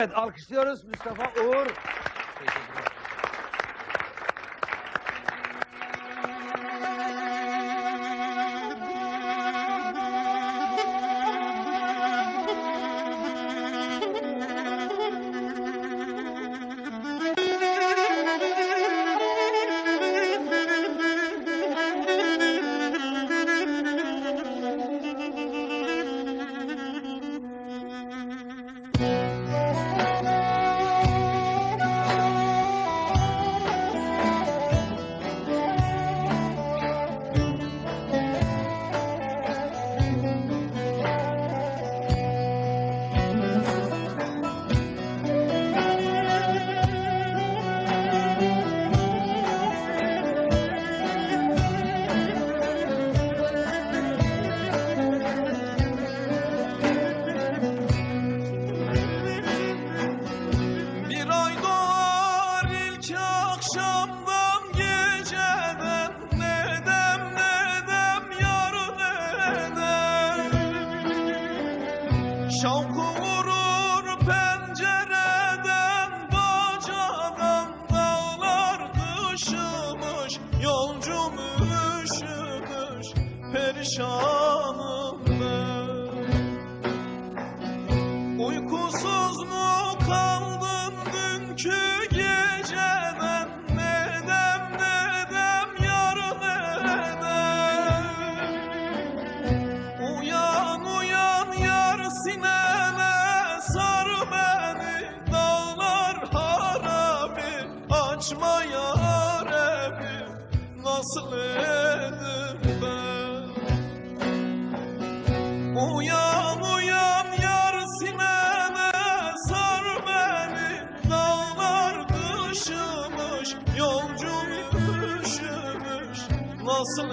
Evet alkışlıyoruz Mustafa Uğur. Bir Şavku vurur pencereden bacadan Dağlar kışımış yolcum Perişanım açma yaremi Nasıl edip ben Uyan uyan yar sineme sar beni. Dağlar kışımış yolcum üşümüş Nasıl